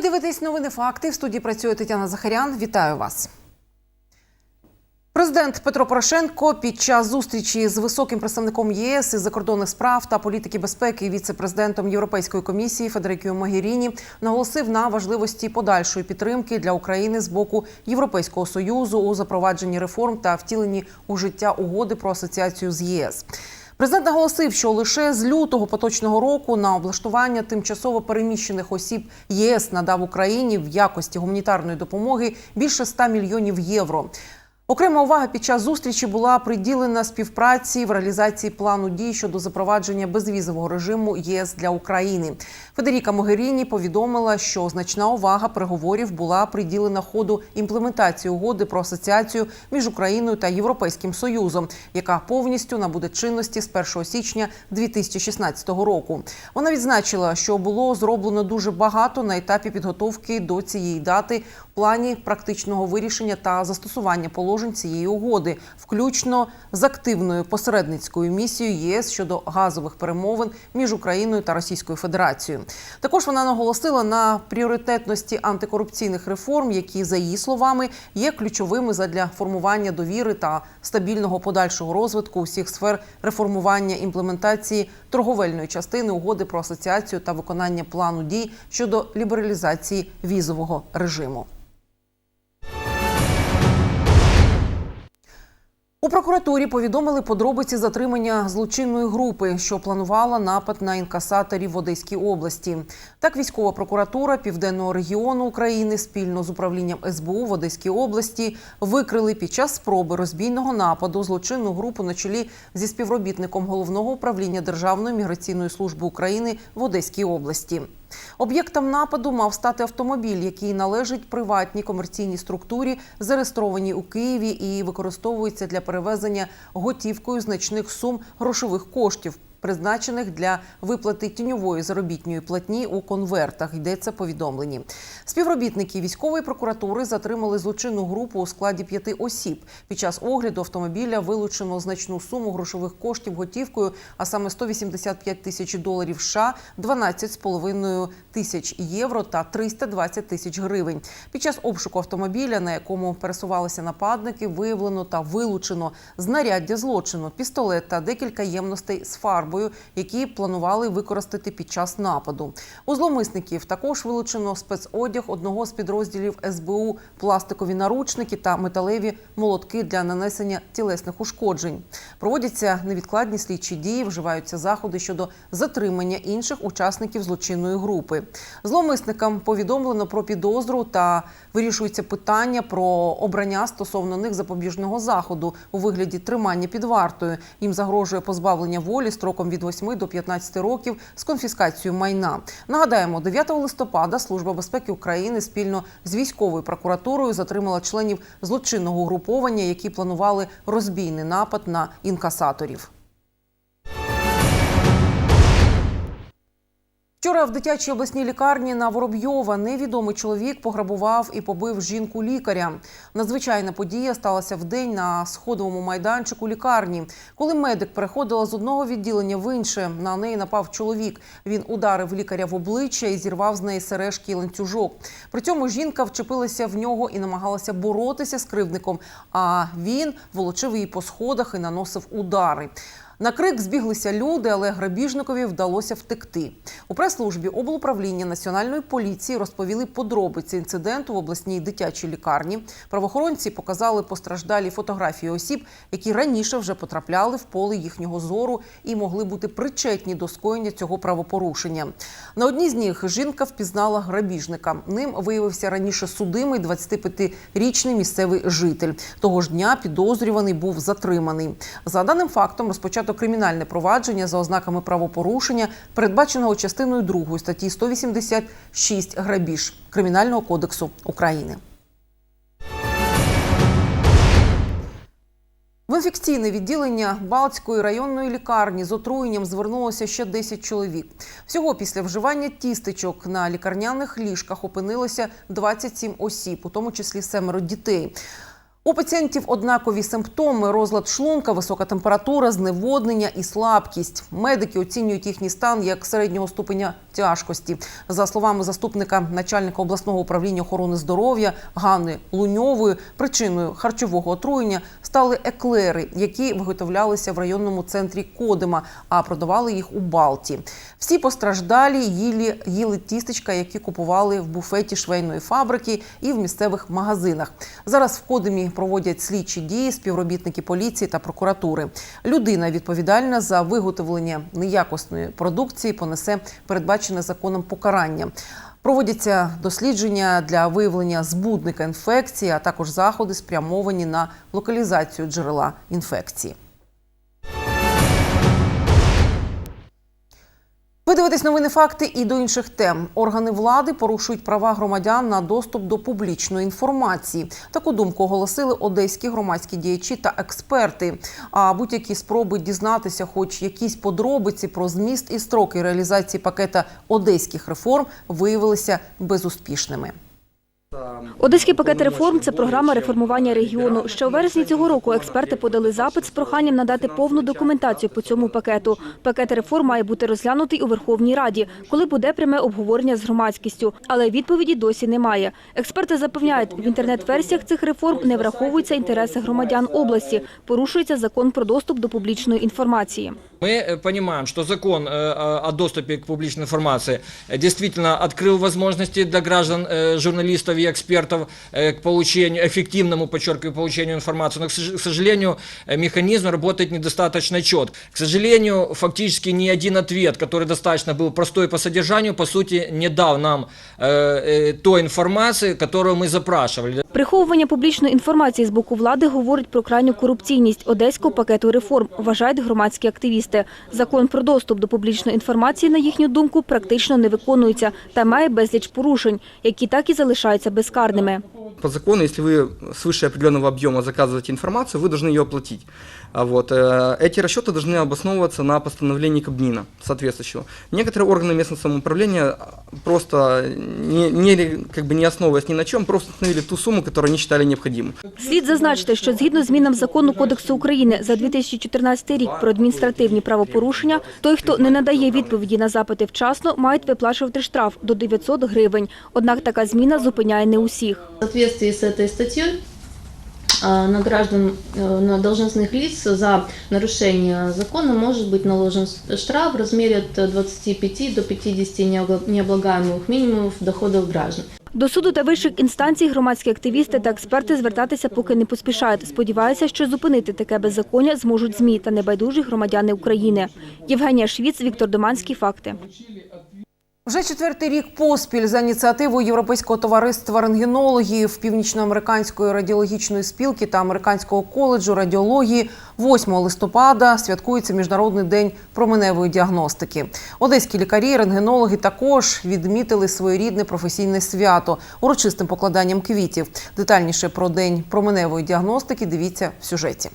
дивитесь новини факти. В студії працює Тетяна Захарян. Вітаю вас. Президент Петро Порошенко під час зустрічі з високим представником ЄС із закордонних справ та політики безпеки віце-президентом Європейської комісії Федерикіо Могеріні наголосив на важливості подальшої підтримки для України з боку Європейського союзу у запровадженні реформ та втіленні у життя угоди про асоціацію з ЄС. Президент наголосив, що лише з лютого поточного року на облаштування тимчасово переміщених осіб ЄС надав Україні в якості гуманітарної допомоги більше 100 мільйонів євро. Окрема увага під час зустрічі була приділена співпраці в реалізації плану дій щодо запровадження безвізового режиму ЄС для України. Федеріка Могеріні повідомила, що значна увага переговорів була приділена ходу імплементації угоди про асоціацію між Україною та Європейським Союзом, яка повністю набуде чинності з 1 січня 2016 року. Вона відзначила, що було зроблено дуже багато на етапі підготовки до цієї дати плані практичного вирішення та застосування положень цієї угоди, включно з активною посередницькою місією ЄС щодо газових перемовин між Україною та Російською Федерацією. Також вона наголосила на пріоритетності антикорупційних реформ, які за її словами є ключовими задля формування довіри та стабільного подальшого розвитку усіх сфер реформування імплементації торговельної частини угоди про асоціацію та виконання плану дій щодо лібералізації візового режиму. У прокуратурі повідомили подробиці затримання злочинної групи, що планувала напад на інкасаторів в Одеській області. Так, військова прокуратура Південного регіону України спільно з управлінням СБУ в Одеській області викрили під час спроби розбійного нападу злочинну групу на чолі зі співробітником головного управління Державної міграційної служби України в Одеській області. Об'єктом нападу мав стати автомобіль, який належить приватній комерційній структурі, зареєстрованій у Києві і використовується для перевезення готівкою значних сум грошових коштів. Призначених для виплати тіньової заробітної платні у конвертах йдеться повідомлені. Співробітники військової прокуратури затримали злочинну групу у складі п'яти осіб. Під час огляду автомобіля вилучено значну суму грошових коштів готівкою, а саме 185 тисяч доларів США, 12,5 тисяч євро та 320 тисяч гривень. Під час обшуку автомобіля, на якому пересувалися нападники, виявлено та вилучено знаряддя злочину, пістолет та декілька ємностей з фарбою, які планували використати під час нападу. У зловмисників також вилучено спецодяг одного з підрозділів СБУ, пластикові наручники та металеві молотки для нанесення тілесних ушкоджень. Проводяться невідкладні слідчі дії, вживаються заходи щодо затримання інших учасників злочинної групи. Зловмисникам повідомлено про підозру та вирішується питання про обрання стосовно них запобіжного заходу у вигляді тримання під вартою. Їм загрожує позбавлення волі строком від 8 до 15 років з конфіскацією майна. Нагадаємо, 9 листопада Служба безпеки України спільно з військовою прокуратурою затримала членів злочинного угруповання, які планували розбійний напад на інкасаторів. Вчора в дитячій обласній лікарні на Воробйова невідомий чоловік пограбував і побив жінку лікаря. Надзвичайна подія сталася в день на сходовому майданчику лікарні. Коли медик переходила з одного відділення в інше, на неї напав чоловік. Він ударив лікаря в обличчя і зірвав з неї сережки і ланцюжок. При цьому жінка вчепилася в нього і намагалася боротися з кривдником. А він волочив її по сходах і наносив удари. На крик збіглися люди, але грабіжникові вдалося втекти. У прес-службі облуправління національної поліції розповіли подробиці інциденту в обласній дитячій лікарні. Правоохоронці показали постраждалі фотографії осіб, які раніше вже потрапляли в поле їхнього зору і могли бути причетні до скоєння цього правопорушення. На одній з них жінка впізнала грабіжника. Ним виявився раніше судимий 25-річний місцевий житель. Того ж дня підозрюваний був затриманий. За даним фактом розпочато кримінальне провадження за ознаками правопорушення, передбаченого частиною 2 статті 186 грабіж Кримінального кодексу України. В інфекційне відділення Балтської районної лікарні з отруєнням звернулося ще 10 чоловік. Всього після вживання тістечок на лікарняних ліжках опинилося 27 осіб, у тому числі семеро дітей. У пацієнтів однакові симптоми: розлад шлунка, висока температура, зневоднення і слабкість. Медики оцінюють їхній стан як середнього ступеня тяжкості. За словами заступника начальника обласного управління охорони здоров'я Ганни Луньової, причиною харчового отруєння стали еклери, які виготовлялися в районному центрі Кодима, а продавали їх у Балті. Всі постраждалі їли, їли тістечка, які купували в буфеті швейної фабрики і в місцевих магазинах. Зараз в Кодимі проводять слідчі дії співробітники поліції та прокуратури. Людина відповідальна за виготовлення неякосної продукції понесе передбачене законом покарання. Проводяться дослідження для виявлення збудника інфекції, а також заходи спрямовані на локалізацію джерела інфекції. Ви дивитесь новини факти і до інших тем. Органи влади порушують права громадян на доступ до публічної інформації. Таку думку оголосили одеські громадські діячі та експерти. А будь-які спроби дізнатися, хоч якісь подробиці про зміст і строки реалізації пакета одеських реформ виявилися безуспішними. Одеський пакет реформ це програма реформування регіону. Ще у вересні цього року експерти подали запит з проханням надати повну документацію по цьому пакету. Пакет реформ має бути розглянутий у Верховній Раді, коли буде пряме обговорення з громадськістю. Але відповіді досі немає. Експерти запевняють, в інтернет-версіях цих реформ не враховуються інтереси громадян області, порушується закон про доступ до публічної інформації. Мы э, понимаем, что закон э, о о доступе к публичной информации э, действительно открыл возможности для граждан, э, журналистов и экспертов э, к получению, эффективному, подчеркиваю, получению информации. Но, к сож- к сожалению, э, механизм работает недостаточно четко. К сожалению, фактически ни один ответ, который достаточно был простой по содержанию, по сути, не дал нам э, э, той информации, которую мы запрашивали. Приховування публічної інформації з боку влади говорить про крайню корупційність одеського пакету реформ, вважають громадські активісти. Закон про доступ до публічної інформації, на їхню думку, практично не виконується та має безліч порушень, які так і залишаються безкарними. По закону, если вы свыше определенного объема заказываете информацию, вы должны ее оплатить. А Вот. э, Эти расчеты должны обосновываться на постановлении Кабмина соответствующего. Некоторые органы местного самоуправления а, просто, не, не, как бы не основываясь ни на чем, просто установили ту сумму, которую они считали необходимой. Слід зазначити, що згідно змінам закону Кодексу України за 2014 рік про адміністративні правопорушення, той, хто не надає відповіді на запити вчасно, мають виплачувати штраф до 900 гривень. Однак така зміна зупиняє не усіх. В соответствии с этой статьей а, на граждан, э, на должностных лиц за нарушение закона может быть наложен с- штраф в размере от 25 до 50 необла- необлагаемых минимумов доходов граждан. До суду та вищих інстанцій громадські активісти та експерти звертатися поки не поспішають. Сподіваються, що зупинити таке беззаконня зможуть ЗМІ та небайдужі громадяни України. Євгенія Швіц, Віктор Доманський. Факти. Вже четвертий рік поспіль за ініціативою Європейського товариства рентгенологів, Північноамериканської радіологічної спілки та Американського коледжу радіології 8 листопада святкується Міжнародний день променевої діагностики. Одеські лікарі, рентгенологи також відмітили своєрідне професійне свято урочистим покладанням квітів. Детальніше про день променевої діагностики дивіться в сюжеті.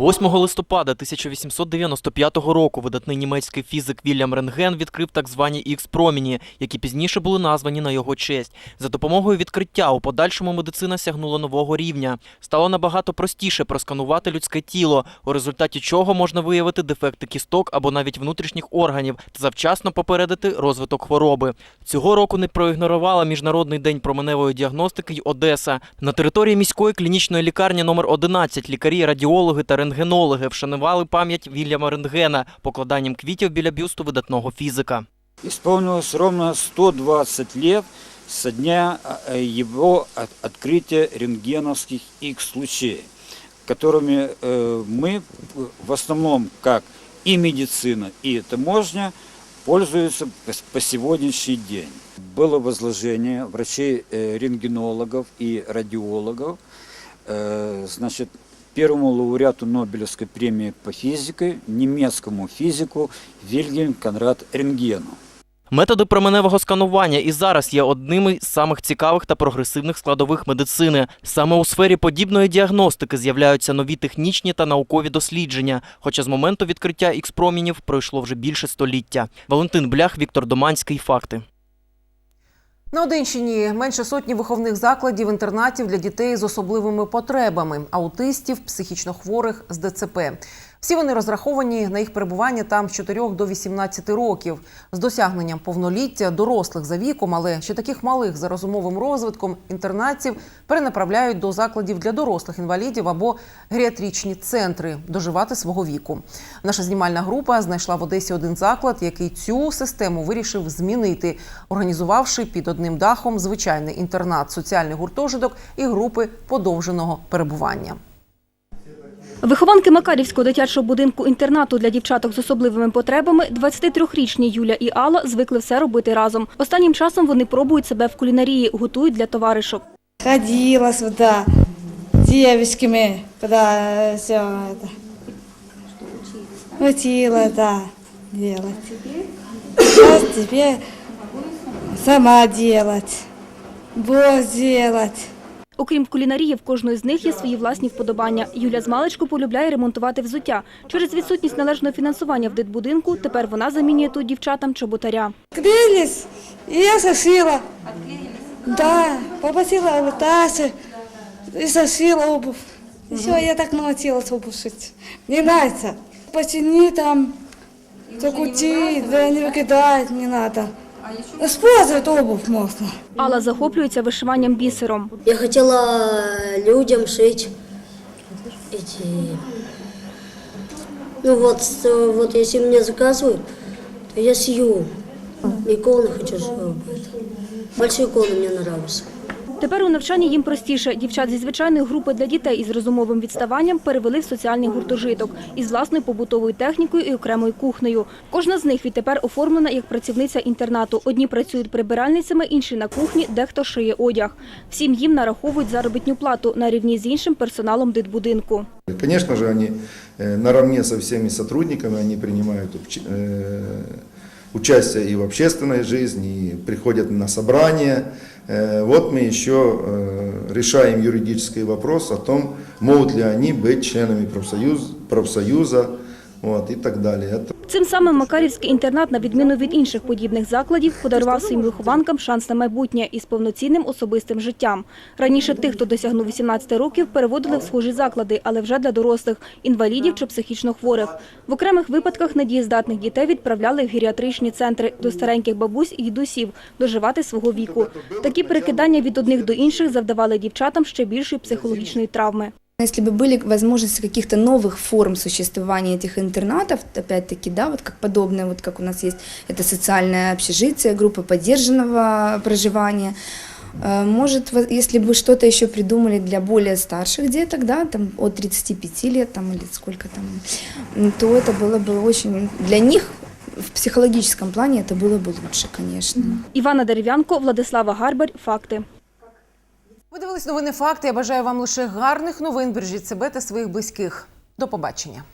8 листопада 1895 року видатний німецький фізик Вільям Рентген відкрив так звані Ікс-проміні, які пізніше були названі на його честь. За допомогою відкриття у подальшому медицина сягнула нового рівня. Стало набагато простіше просканувати людське тіло, у результаті чого можна виявити дефекти кісток або навіть внутрішніх органів та завчасно попередити розвиток хвороби. Цього року не проігнорувала Міжнародний день променевої діагностики й Одеса. На території міської клінічної лікарні номер 11 лікарі, радіологи та рентгенологи вшанували пам'ять Вільяма Рентгена покладанням квітів біля бюсту видатного фізика. Исполнилось ровно 120 лет со дня э, его от- открытия рентгеновских X-лучей, которыми э, мы в основном, как и медицина, и таможня, пользуются по- по сегодняшний день. Было возложение врачей-рентгенологов и радиологов, э, значит, первому лауреату Нобелевской премии по физике, немецкому физику Вильгельм Конрад Рентгену. Методи променевого сканування і зараз є одними з самих цікавих та прогресивних складових медицини. Саме у сфері подібної діагностики з'являються нові технічні та наукові дослідження. Хоча з моменту відкриття ікс-промінів пройшло вже більше століття. Валентин Блях, Віктор Доманський. Факти. На Одинщині менше сотні виховних закладів інтернатів для дітей з особливими потребами, аутистів, психічно хворих з ДЦП. Всі вони розраховані на їх перебування там з 4 до 18 років з досягненням повноліття дорослих за віком, але ще таких малих за розумовим розвитком інтернатів перенаправляють до закладів для дорослих інвалідів або геріатричні центри доживати свого віку. Наша знімальна група знайшла в Одесі один заклад, який цю систему вирішив змінити, організувавши під одним дахом звичайний інтернат, соціальний гуртожиток і групи подовженого перебування. Вихованки Макарівського дитячого будинку інтернату для дівчаток з особливими потребами 23-річні Юля і Алла звикли все робити разом. Останнім часом вони пробують себе в кулінарії, готують для товаришок. Ходила сюда с девочками, когда все это. Учила, да, делать. Сейчас тебе сама делать, борщ делать. Окрім кулінарії, в кожної з них є свої власні вподобання. Юля з маличку полюбляє ремонтувати взуття. Через відсутність належного фінансування в дитбудинку тепер вона замінює тут дівчатам чоботаря. Клеились, и я сошила. Да, попросила у Таши и сошила обувь. И все, я так научилась обувь шить. Мне нравится. Почини там, закутить, да не выкидать не надо. Использовать обувь можно. Алла захоплюється вишиванням бісером. Я хотела людям шить эти... Ну вот, э, вот если мне заказывают, то я сию. Иконы хочу сделать. Большие иконы мне нравятся. Тепер у навчанні їм простіше. Дівчат зі звичайної групи для дітей із розумовим відставанням перевели в соціальний гуртожиток із власною побутовою технікою і окремою кухнею. Кожна з них відтепер оформлена як працівниця інтернату. Одні працюють прибиральницями, інші на кухні, дехто шиє одяг. Всім їм нараховують заробітну плату на рівні з іншим персоналом дитбудинку. Конечно же, они э, наравне со всеми сотрудниками, они принимают уч- э, участие и в общественной жизни, и приходят на собрания. Э, Вот мы еще э, решаем юридический вопрос о том, могут ли они быть членами профсоюз, профсоюза вот, и так. Это Цим самим Макарівський інтернат, на відміну від інших подібних закладів, подарував своїм вихованкам шанс на майбутнє із повноцінним особистим життям. Раніше тих, хто досягнув 18 років, переводили в схожі заклади, але вже для дорослих – інвалідів чи психічно хворих. В окремих випадках недієздатних дітей відправляли в геріатричні центри до стареньких бабусь і дідусів доживати свого віку. Такі перекидання від одних до інших завдавали дівчатам ще більшої психологічної травми. Если бы были возможности каких-то новых форм существования этих интернатов, опять-таки, да, вот как подобное, вот как у нас есть это социальное общежитие, группа поддержанного проживания, э, может, во- если бы что-то еще придумали для более старших деток, да, там от 35 лет там, или сколько там, м, то это было бы очень, для них в психологическом плане это было бы лучше, конечно. Івана Дерев'янко, Владислава Гарбар. Факти. Ви дивились новини факти. Я бажаю вам лише гарних новин. Бережіть себе та своїх близьких. До побачення.